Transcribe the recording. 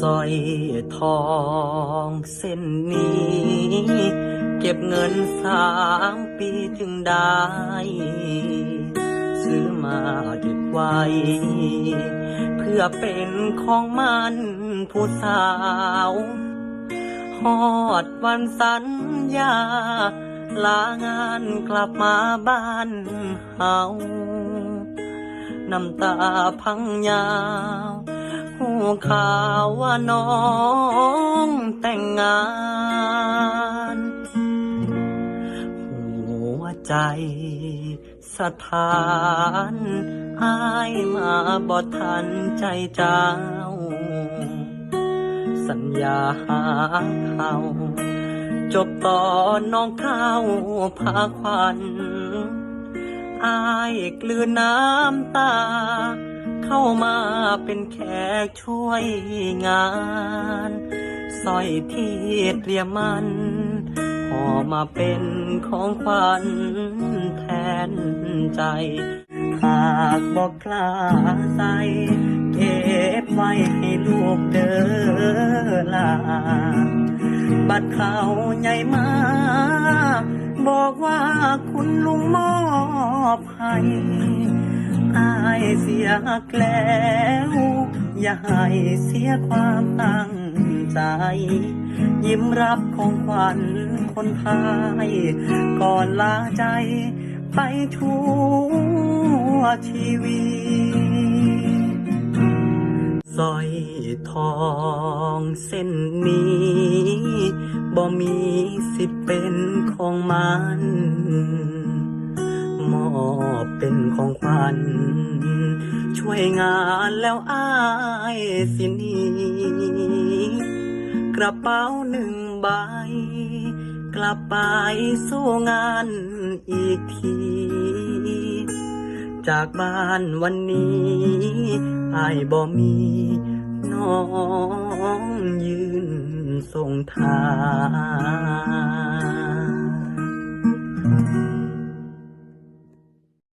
สร้อยทองเส้นนี้ เก็บเงินสามปีจึงได้ ซื้อมาเก็บไว้ เพื่อเป็นของมันผู้สาวฮอดวันสัญญา ลางานกลับมาบ้านเฮาน้ำตาพังยาว ข่าวว่าน้องแต่งงาน หัวใจสถานอายมาบอทันใจเจ้า สัญญาหาเขาจบตอนน้องเข้าพาควันอายกลืนน้ำตา เข้ามาเป็นแขกช่วยงานสร้อยที่เตรียมมันห่อมาเป็นของขวัญแทนใจ หากบอกกล้าใส่เก็บไว้ให้ลูกเด้อลาบัดเขาใหญ่มา บอกว่าคุณลุงมอบให้ เสียแล้ว อย่าให้เสียความตั้งใจ ยิ้มรับของขวัญคนพาย ก่อนลาใจไปทั่วชีวิตสร้อยทองเส้นนี้บ่มีสิเป็นของมัน มอบเป็นของขวัญ ช่วยงานแล้วอายสินีกระเป๋าหนึ่งใบ กลับไปสู้งานอีกที จากบ้านวันนี้อายบ่มีน้องยืนส่งทาง